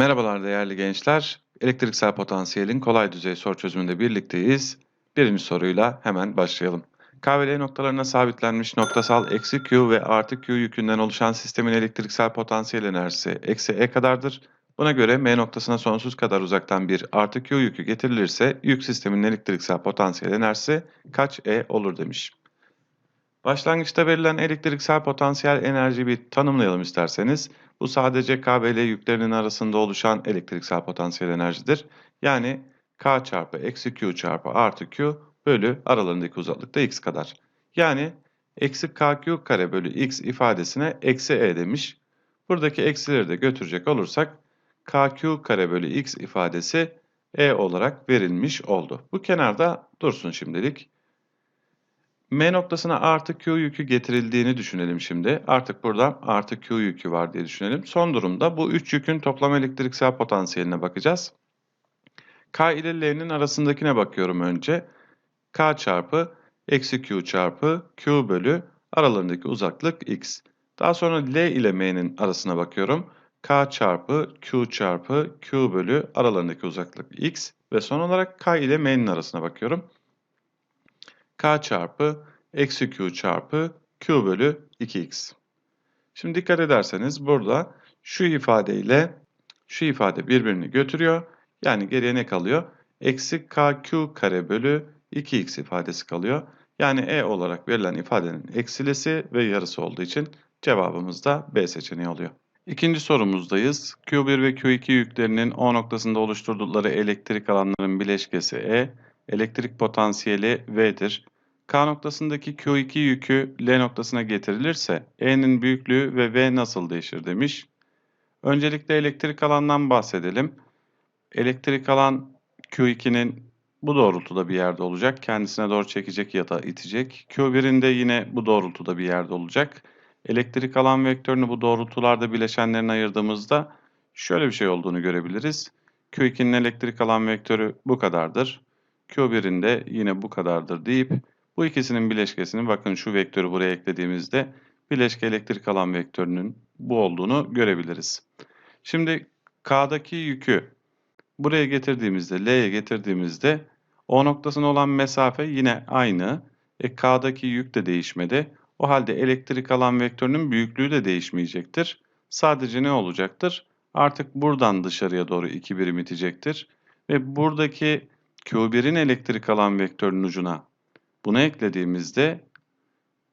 Merhabalar değerli gençler. Elektriksel potansiyelin kolay düzey soru çözümünde birlikteyiz. Birinci soruyla hemen başlayalım. K ve L noktalarına sabitlenmiş noktasal eksi Q ve artı Q yükünden oluşan sistemin elektriksel potansiyel enerjisi eksi E kadardır. Buna göre M noktasına sonsuz kadar uzaktan bir artı Q yükü getirilirse yük sisteminin elektriksel potansiyel enerjisi kaç E olur demiş. Başlangıçta verilen elektriksel potansiyel enerjiyi bir tanımlayalım isterseniz. Bu sadece K ve L yüklerinin arasında oluşan elektriksel potansiyel enerjidir. Yani K çarpı eksi Q çarpı artı Q bölü aralarındaki uzaklıkta x kadar. Yani eksi KQ kare bölü x ifadesine eksi E demiş. Buradaki eksileri de götürecek olursak KQ kare bölü x ifadesi E olarak verilmiş oldu. Bu kenarda dursun şimdilik. M noktasına artı Q yükü getirildiğini düşünelim şimdi. Artık burada artı Q yükü var diye düşünelim. Son durumda bu üç yükün toplam elektriksel potansiyeline bakacağız. K ile L'nin arasındakine bakıyorum önce. K çarpı eksi Q çarpı Q bölü aralarındaki uzaklık X. Daha sonra L ile M'nin arasına bakıyorum. K çarpı Q çarpı Q bölü aralarındaki uzaklık X. Ve son olarak K ile M'nin arasına bakıyorum k çarpı eksi q çarpı q bölü 2x. Şimdi dikkat ederseniz burada şu ifade ile şu ifade birbirini götürüyor. Yani geriye ne kalıyor? Eksi kq kare bölü 2x ifadesi kalıyor. Yani e olarak verilen ifadenin eksilisi ve yarısı olduğu için cevabımız da B seçeneği oluyor. İkinci sorumuzdayız. Q1 ve Q2 yüklerinin O noktasında oluşturdukları elektrik alanların bileşkesi E, elektrik potansiyeli V'dir. K noktasındaki Q2 yükü L noktasına getirilirse E'nin büyüklüğü ve V nasıl değişir demiş. Öncelikle elektrik alandan bahsedelim. Elektrik alan Q2'nin bu doğrultuda bir yerde olacak. Kendisine doğru çekecek ya da itecek. Q1'in de yine bu doğrultuda bir yerde olacak. Elektrik alan vektörünü bu doğrultularda bileşenlerine ayırdığımızda şöyle bir şey olduğunu görebiliriz. Q2'nin elektrik alan vektörü bu kadardır. Q1'in de yine bu kadardır deyip bu ikisinin bileşkesini bakın şu vektörü buraya eklediğimizde bileşke elektrik alan vektörünün bu olduğunu görebiliriz. Şimdi K'daki yükü buraya getirdiğimizde, L'ye getirdiğimizde O noktasına olan mesafe yine aynı. E, K'daki yük de değişmedi. O halde elektrik alan vektörünün büyüklüğü de değişmeyecektir. Sadece ne olacaktır? Artık buradan dışarıya doğru 2 birim itecektir. Ve buradaki Q1'in elektrik alan vektörünün ucuna bunu eklediğimizde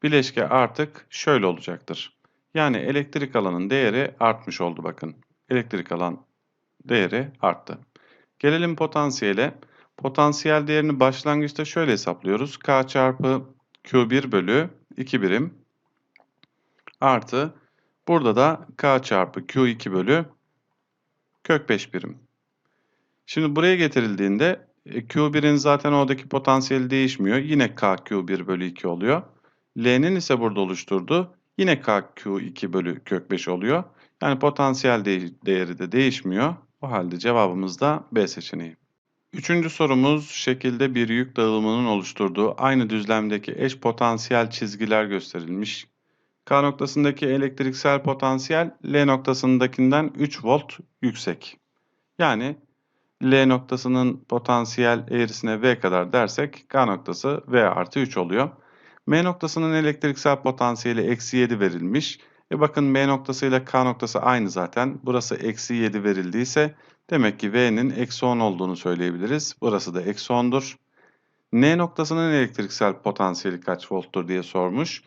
bileşke artık şöyle olacaktır. Yani elektrik alanın değeri artmış oldu bakın. Elektrik alan değeri arttı. Gelelim potansiyele. Potansiyel değerini başlangıçta şöyle hesaplıyoruz. K çarpı Q1 bölü 2 birim artı burada da K çarpı Q2 bölü kök 5 birim. Şimdi buraya getirildiğinde Q1'in zaten oradaki potansiyeli değişmiyor. Yine KQ1 bölü 2 oluyor. L'nin ise burada oluşturduğu yine KQ2 bölü kök 5 oluyor. Yani potansiyel değeri de değişmiyor. O halde cevabımız da B seçeneği. Üçüncü sorumuz şekilde bir yük dağılımının oluşturduğu aynı düzlemdeki eş potansiyel çizgiler gösterilmiş. K noktasındaki elektriksel potansiyel L noktasındakinden 3 volt yüksek. Yani L noktasının potansiyel eğrisine V kadar dersek K noktası V artı 3 oluyor. M noktasının elektriksel potansiyeli eksi 7 verilmiş. E bakın M noktası ile K noktası aynı zaten. Burası eksi 7 verildiyse demek ki V'nin eksi 10 olduğunu söyleyebiliriz. Burası da eksi 10'dur. N noktasının elektriksel potansiyeli kaç volttur diye sormuş.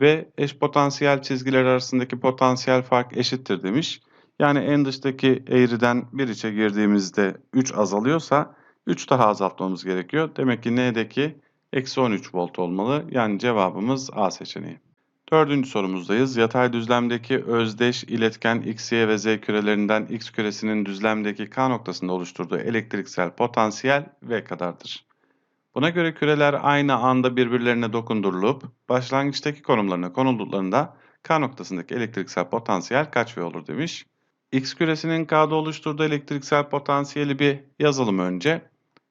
Ve eş potansiyel çizgiler arasındaki potansiyel fark eşittir demiş. Yani en dıştaki eğriden bir içe girdiğimizde 3 azalıyorsa 3 daha azaltmamız gerekiyor. Demek ki N'deki eksi 13 volt olmalı. Yani cevabımız A seçeneği. Dördüncü sorumuzdayız. Yatay düzlemdeki özdeş iletken X, Y ve Z kürelerinden X küresinin düzlemdeki K noktasında oluşturduğu elektriksel potansiyel V kadardır. Buna göre küreler aynı anda birbirlerine dokundurulup başlangıçtaki konumlarına konulduklarında K noktasındaki elektriksel potansiyel kaç V olur demiş. X küresinin K'da oluşturduğu elektriksel potansiyeli bir yazalım önce.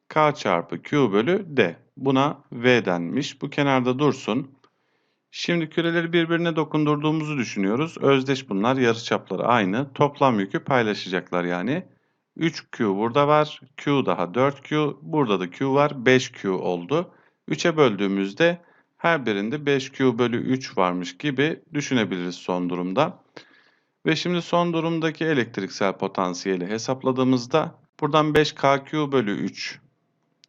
K çarpı Q bölü D. Buna V denmiş. Bu kenarda dursun. Şimdi küreleri birbirine dokundurduğumuzu düşünüyoruz. Özdeş bunlar. Yarıçapları aynı. Toplam yükü paylaşacaklar yani. 3Q burada var. Q daha 4Q. Burada da Q var. 5Q oldu. 3'e böldüğümüzde her birinde 5Q bölü 3 varmış gibi düşünebiliriz son durumda. Ve şimdi son durumdaki elektriksel potansiyeli hesapladığımızda buradan 5KQ bölü 3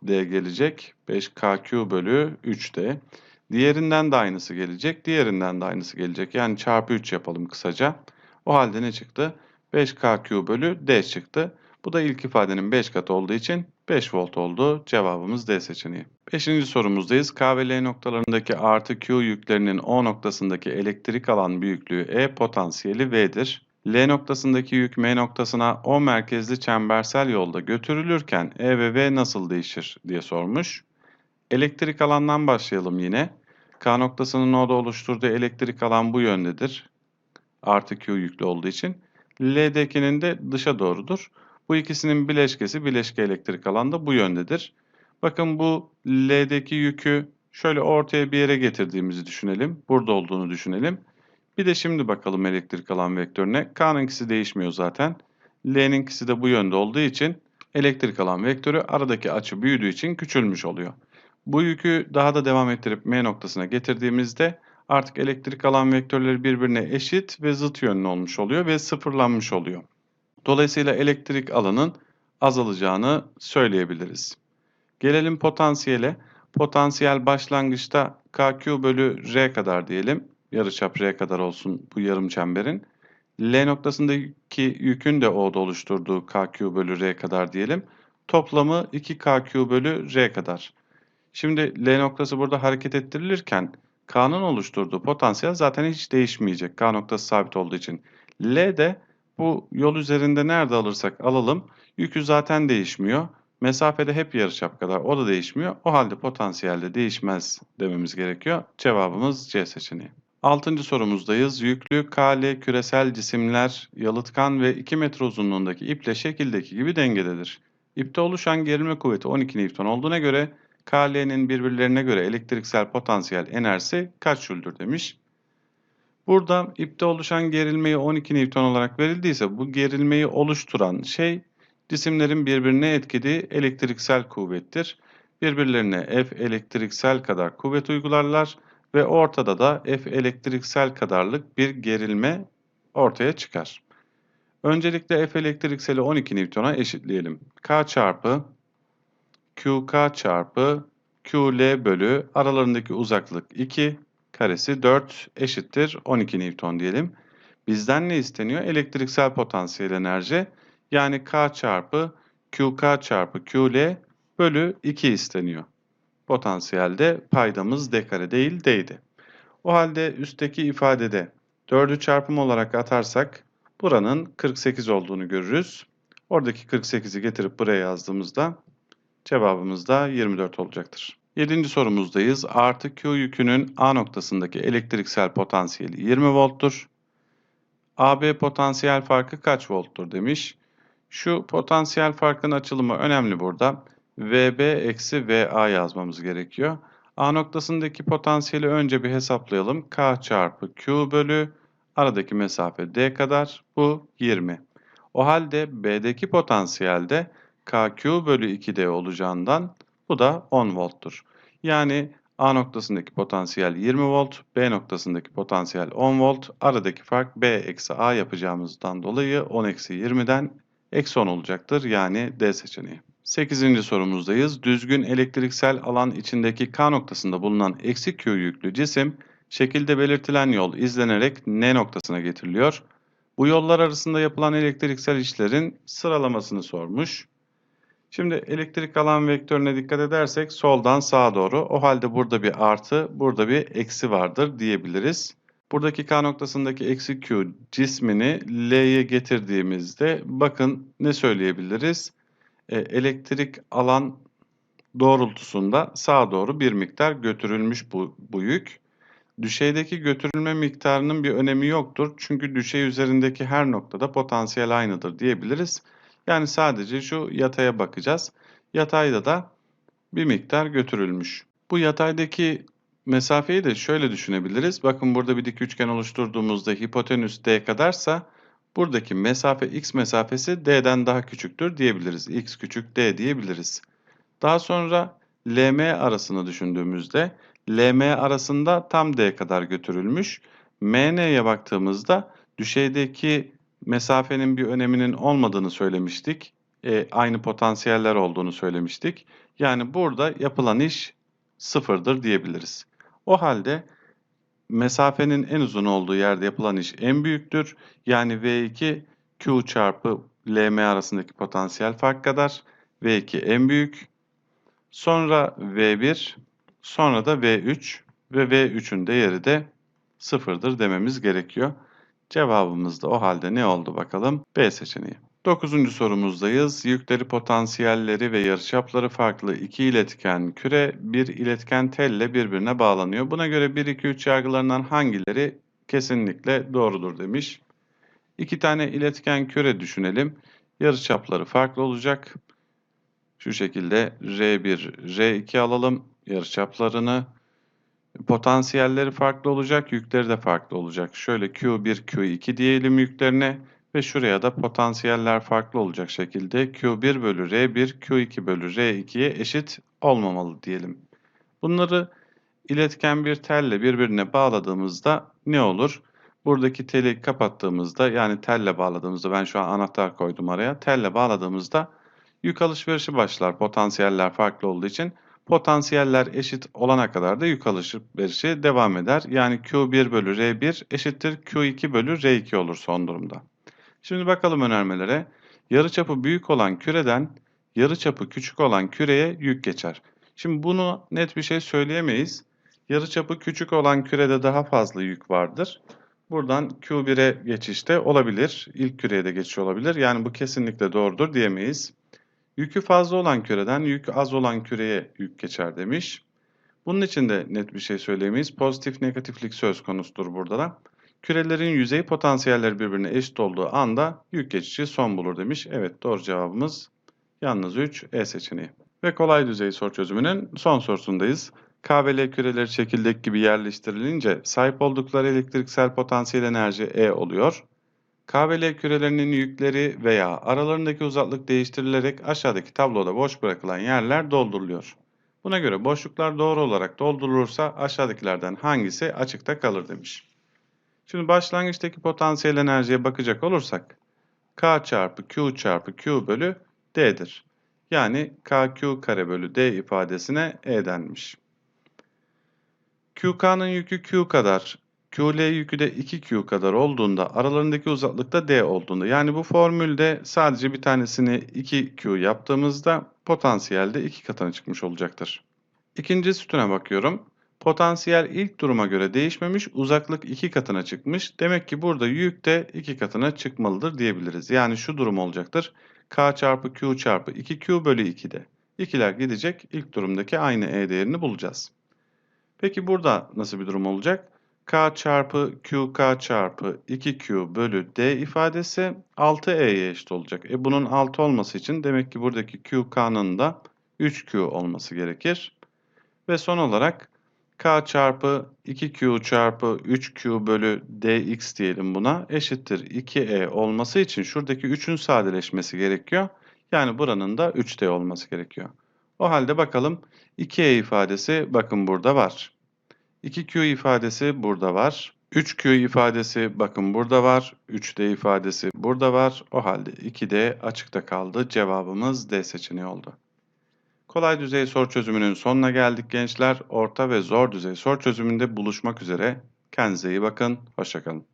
D gelecek. 5KQ bölü 3D. Diğerinden de aynısı gelecek. Diğerinden de aynısı gelecek. Yani çarpı 3 yapalım kısaca. O halde ne çıktı? 5KQ bölü D çıktı. Bu da ilk ifadenin 5 katı olduğu için 5 volt oldu. Cevabımız D seçeneği. Beşinci sorumuzdayız. K ve L noktalarındaki artı Q yüklerinin O noktasındaki elektrik alan büyüklüğü E potansiyeli V'dir. L noktasındaki yük M noktasına O merkezli çembersel yolda götürülürken E ve V nasıl değişir diye sormuş. Elektrik alandan başlayalım yine. K noktasının O'da oluşturduğu elektrik alan bu yöndedir. Artı Q yüklü olduğu için. L'dekinin de dışa doğrudur. Bu ikisinin bileşkesi bileşke elektrik alan da bu yöndedir. Bakın bu L'deki yükü şöyle ortaya bir yere getirdiğimizi düşünelim. Burada olduğunu düşünelim. Bir de şimdi bakalım elektrik alan vektörüne. K'nınkisi değişmiyor zaten. L'ninkisi de bu yönde olduğu için elektrik alan vektörü aradaki açı büyüdüğü için küçülmüş oluyor. Bu yükü daha da devam ettirip M noktasına getirdiğimizde artık elektrik alan vektörleri birbirine eşit ve zıt yönlü olmuş oluyor ve sıfırlanmış oluyor. Dolayısıyla elektrik alanın azalacağını söyleyebiliriz. Gelelim potansiyele. Potansiyel başlangıçta KQ bölü R kadar diyelim. Yarıçap R kadar olsun bu yarım çemberin. L noktasındaki yükün de O'da oluşturduğu KQ bölü R kadar diyelim. Toplamı 2KQ bölü R kadar. Şimdi L noktası burada hareket ettirilirken K'nın oluşturduğu potansiyel zaten hiç değişmeyecek. K noktası sabit olduğu için. L de bu yol üzerinde nerede alırsak alalım yükü zaten değişmiyor. Mesafede hep yarıçap kadar o da değişmiyor. O halde potansiyel de değişmez dememiz gerekiyor. Cevabımız C seçeneği. Altıncı sorumuzdayız. Yüklü KL küresel cisimler yalıtkan ve 2 metre uzunluğundaki iple şekildeki gibi dengededir. İpte oluşan gerilme kuvveti 12 Newton olduğuna göre KL'nin birbirlerine göre elektriksel potansiyel enerjisi kaç jüldür demiş. Burada ipte oluşan gerilmeyi 12 Newton olarak verildiyse bu gerilmeyi oluşturan şey cisimlerin birbirine etkilediği elektriksel kuvvettir. Birbirlerine F elektriksel kadar kuvvet uygularlar ve ortada da F elektriksel kadarlık bir gerilme ortaya çıkar. Öncelikle F elektrikseli 12 Newton'a eşitleyelim. K çarpı QK çarpı QL bölü aralarındaki uzaklık 2 karesi 4 eşittir 12 Newton diyelim. Bizden ne isteniyor? Elektriksel potansiyel enerji yani K çarpı QK çarpı QL bölü 2 isteniyor. Potansiyelde paydamız D kare değil D'ydi. O halde üstteki ifadede 4'ü çarpım olarak atarsak buranın 48 olduğunu görürüz. Oradaki 48'i getirip buraya yazdığımızda cevabımız da 24 olacaktır. Yedinci sorumuzdayız. Artı Q yükünün A noktasındaki elektriksel potansiyeli 20 volttur. AB potansiyel farkı kaç volttur demiş. Şu potansiyel farkın açılımı önemli burada. VB eksi VA yazmamız gerekiyor. A noktasındaki potansiyeli önce bir hesaplayalım. K çarpı Q bölü aradaki mesafe D kadar. Bu 20. O halde B'deki potansiyelde KQ bölü 2D olacağından bu da 10 volttur. Yani A noktasındaki potansiyel 20 volt, B noktasındaki potansiyel 10 volt. Aradaki fark B eksi A yapacağımızdan dolayı 10 eksi 20'den eksi 10 olacaktır. Yani D seçeneği. 8. sorumuzdayız. Düzgün elektriksel alan içindeki K noktasında bulunan eksi Q yüklü cisim şekilde belirtilen yol izlenerek N noktasına getiriliyor. Bu yollar arasında yapılan elektriksel işlerin sıralamasını sormuş. Şimdi elektrik alan vektörüne dikkat edersek soldan sağa doğru. O halde burada bir artı, burada bir eksi vardır diyebiliriz. Buradaki K noktasındaki eksi Q cismini L'ye getirdiğimizde bakın ne söyleyebiliriz? E, elektrik alan doğrultusunda sağa doğru bir miktar götürülmüş bu, bu yük. Düşeydeki götürülme miktarının bir önemi yoktur. Çünkü düşey üzerindeki her noktada potansiyel aynıdır diyebiliriz. Yani sadece şu yataya bakacağız. Yatayda da bir miktar götürülmüş. Bu yataydaki Mesafeyi de şöyle düşünebiliriz. Bakın burada bir dik üçgen oluşturduğumuzda hipotenüs d kadarsa buradaki mesafe x mesafesi d'den daha küçüktür diyebiliriz. x küçük d diyebiliriz. Daha sonra LM arasını düşündüğümüzde LM arasında tam d kadar götürülmüş. MN'ye baktığımızda düşeydeki mesafenin bir öneminin olmadığını söylemiştik. E, aynı potansiyeller olduğunu söylemiştik. Yani burada yapılan iş sıfırdır diyebiliriz. O halde mesafenin en uzun olduğu yerde yapılan iş en büyüktür. Yani V2 Q çarpı LM arasındaki potansiyel fark kadar. V2 en büyük. Sonra V1, sonra da V3 ve V3'ün değeri de sıfırdır dememiz gerekiyor. Cevabımız da o halde ne oldu bakalım? B seçeneği. Dokuzuncu sorumuzdayız. Yükleri, potansiyelleri ve yarıçapları farklı iki iletken küre bir iletken telle birbirine bağlanıyor. Buna göre 1, 2, 3 yargılarından hangileri kesinlikle doğrudur demiş. İki tane iletken küre düşünelim. Yarıçapları farklı olacak. Şu şekilde R1, R2 alalım yarıçaplarını. Potansiyelleri farklı olacak, yükleri de farklı olacak. Şöyle Q1, Q2 diyelim yüklerine ve şuraya da potansiyeller farklı olacak şekilde Q1 bölü R1, Q2 bölü R2'ye eşit olmamalı diyelim. Bunları iletken bir telle birbirine bağladığımızda ne olur? Buradaki teli kapattığımızda yani telle bağladığımızda ben şu an anahtar koydum araya. Telle bağladığımızda yük alışverişi başlar potansiyeller farklı olduğu için. Potansiyeller eşit olana kadar da yük alışverişi devam eder. Yani Q1 bölü R1 eşittir Q2 bölü R2 olur son durumda. Şimdi bakalım önermelere. Yarıçapı büyük olan küreden yarıçapı küçük olan küreye yük geçer. Şimdi bunu net bir şey söyleyemeyiz. Yarıçapı küçük olan kürede daha fazla yük vardır. Buradan Q1'e geçişte olabilir. İlk küreye de geçiş olabilir. Yani bu kesinlikle doğrudur diyemeyiz. Yükü fazla olan küreden yük az olan küreye yük geçer demiş. Bunun için de net bir şey söyleyemeyiz. Pozitif negatiflik söz konusudur burada da. Kürelerin yüzey potansiyelleri birbirine eşit olduğu anda yük geçişi son bulur demiş. Evet doğru cevabımız yalnız 3 E seçeneği. Ve kolay düzey soru çözümünün son sorusundayız. K ve L küreleri çekirdek gibi yerleştirilince sahip oldukları elektriksel potansiyel enerji E oluyor. K ve kürelerinin yükleri veya aralarındaki uzaklık değiştirilerek aşağıdaki tabloda boş bırakılan yerler dolduruluyor. Buna göre boşluklar doğru olarak doldurulursa aşağıdakilerden hangisi açıkta kalır demiş. Şimdi başlangıçtaki potansiyel enerjiye bakacak olursak K çarpı Q çarpı Q bölü D'dir. Yani KQ kare bölü D ifadesine E denmiş. QK'nın yükü Q kadar, QL yükü de 2Q kadar olduğunda aralarındaki uzaklık da D olduğunda yani bu formülde sadece bir tanesini 2Q yaptığımızda potansiyel de 2 katına çıkmış olacaktır. İkinci sütuna bakıyorum. Potansiyel ilk duruma göre değişmemiş, uzaklık 2 katına çıkmış. Demek ki burada yük de 2 katına çıkmalıdır diyebiliriz. Yani şu durum olacaktır. K çarpı Q çarpı 2Q bölü 2'de. İkiler gidecek. İlk durumdaki aynı E değerini bulacağız. Peki burada nasıl bir durum olacak? K çarpı QK çarpı 2Q bölü D ifadesi 6E'ye eşit olacak. E bunun 6 olması için demek ki buradaki QK'nın da 3Q olması gerekir. Ve son olarak k çarpı 2q çarpı 3q bölü dx diyelim buna eşittir 2e olması için şuradaki 3'ün sadeleşmesi gerekiyor. Yani buranın da 3d olması gerekiyor. O halde bakalım 2e ifadesi bakın burada var. 2q ifadesi burada var. 3q ifadesi bakın burada var. 3d ifadesi burada var. O halde 2d açıkta kaldı. Cevabımız D seçeneği oldu. Kolay düzey soru çözümünün sonuna geldik gençler. Orta ve zor düzey soru çözümünde buluşmak üzere. Kendinize iyi bakın. Hoşçakalın.